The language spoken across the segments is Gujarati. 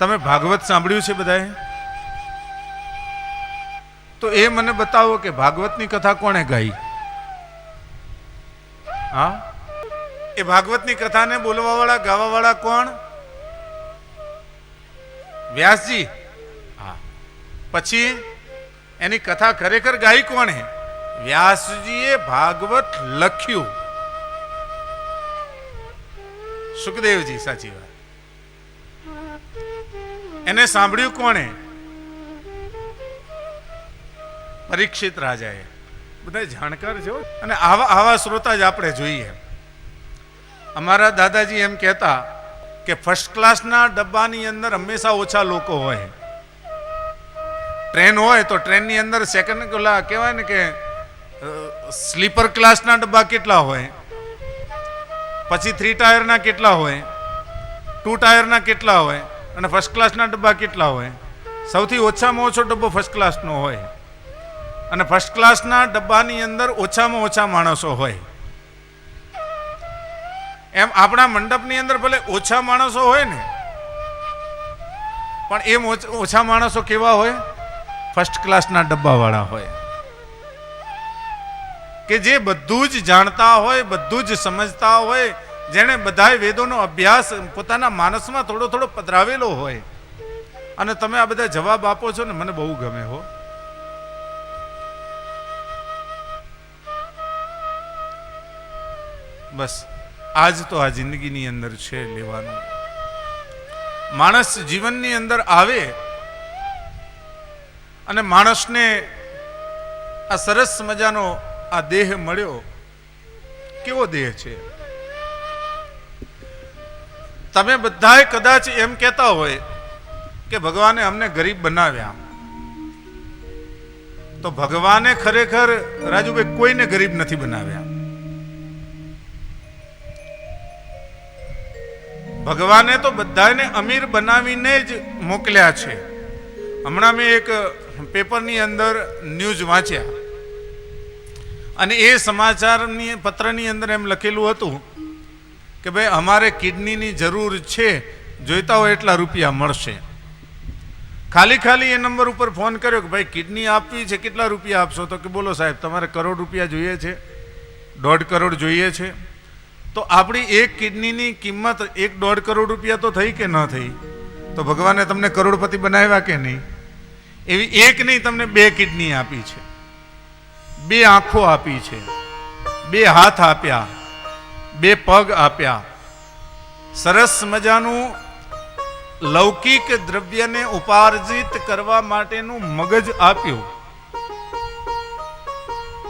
તમે ભાગવત સાંભળ્યું છે બધાએ? તો એ મને બતાવો કે ભાગવતની કથા કોણે ગાઈ? હા? એ ભાગવતની કથાને બોલવાવાળા, ગાવાવાળા કોણ? વ્યાસજી. હા. પછી એની કથા ખરેખર ગાઈ કોણે? વ્યાસજીએ ભાગવત લખ્યું. સુખદેવજી, સાચી વાત. એને સાંભળ્યું કોણે? પરીક્ષિત રાજાએ. બધા જાણકાર છે અને આવા આવા શ્રોતા જ આપણે જોઈએ. અમારા દાદાજી એમ કહેતા કે ફર્સ્ટ ક્લાસના ડબ્બાની અંદર હંમેશા ઓછા લોકો હોય. ટ્રેન હોય તો ટ્રેનની અંદર સેકન્ડ ઓલા કહેવાય ને કે સ્લીપર ક્લાસના ડબ્બા કેટલા હોય? પછી થ્રી ટાયરના કેટલા હોય? ટુ ટાયરના કેટલા હોય? અને ફર્સ્ટ ક્લાસના ડબ્બા કેટલા હોય? સૌથી ઓછામાં ઓછો ડબ્બો ફર્સ્ટ ક્લાસનો હોય. અને ફર્સ્ટ ક્લાસના ડબ્બાની અંદર ઓછામાં ઓછા માણસો હોય. એમ આપણા મંડપની અંદર ભલે ઓછા માણસો હોય ને, પણ એમ ઓછ- માણસો કેવા હોય? ફર્સ્ટ ક્લાસના ડબ્બાવાળા હોય. કે જે બધું જ જાણતા હોય, બધું જ સમજતા હોય જેણે બધાય વેદોનો અભ્યાસ પોતાના માનસમાં થોડો થોડો પધરાવેલો હોય. અને તમે આ બધા જવાબ આપો છો ને મને બહુ ગમે હો. બસ, આજ તો આ જિંદગીની અંદર છે લેવાનું. માણસ જીવનની અંદર આવે અને માણસને આ સરસ મજાનો આ દેહ મળ્યો. કેવો દેહ છે? તમે બધાએ કદાચ એમ કહેતા હોય કે ભગવાને અમને ગરીબ બનાવ્યા. તો ભગવાને ખરેખર રાજુભાઈ કોઈને ગરીબ નથી બનાવ્યા? ભગવાને તો બધાને અમીર બનાવીને જ મોકલ્યા છે. હમણાં મેં એક પેપરની અંદર ન્યૂઝ વાંચ્યા. અને એ સમાચારની પત્રની અંદર એમ લખેલું હતું કે ભાઈ અમારે કિડનીની જરૂર છે, જોઈતા હોય એટલા રૂપિયા મળશે. ખાલી ખાલી એ નંબર ઉપર ફોન કર્યો કે ભાઈ કિડની આપવી છે, કેટલા રૂપિયા આપશો? તો કે બોલો સાહેબ, તમારે કરોડ રૂપિયા જોઈએ છે, દોઢ કરોડ જોઈએ છે. તો આપણી એક કિડનીની કિંમત એક દોઢ કરોડ રૂપિયા તો થઈ કે ન થઈ? તો ભગવાને તમને કરોડપતિ બનાવ્યા કે નહીં? એવી એક નહીં, તમને બે કિડની આપી છે. બે આંખો આપી છે. બે હાથ આપ્યા. બે પગ આપ્યા. સરસ મજાનું લૌકિક દ્રવ્યને ઉપાર્જિત કરવા માટેનું મગજ આપ્યું.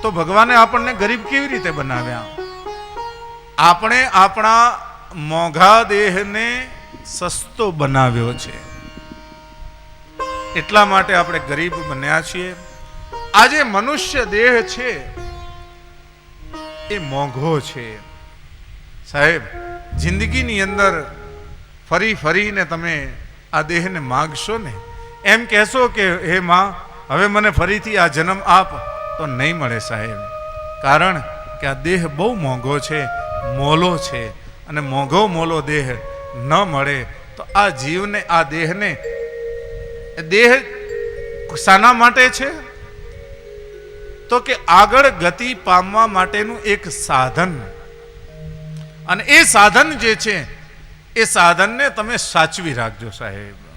તો ભગવાને આપણને ગરીબ કેવી રીતે બનાવ્યા? આપણે આપણા મોંઘા દેહને સસ્તો બનાવ્યો છે. એટલા માટે આપણે ગરીબ બન્યા છીએ. આ જે મનુષ્ય દેહ છે, એ મોંઘો છે. સાહેબ, જિંદગીની અંદર ફરી ફરીને તમે આ દેહને માગશો ને? એમ કહેશો કે, હે માં, હવે મને ફરીથી આ જન્મ આપ. તો નહીં મળે સાહેબ. કારણ કે આ દેહ બહુ મોંઘો છે, મોલો છે. અને મોંઘો મોલો દેહ ન મળે, તો આ જીવને, આ દેહને દેહ શાના માટે છે? તો કે આગળ ગતિ પામવા માટેનું એક સાધન. અને એ સાધન જે છે એ સાધનને તમે સાચવી રાખજો સાહેબ.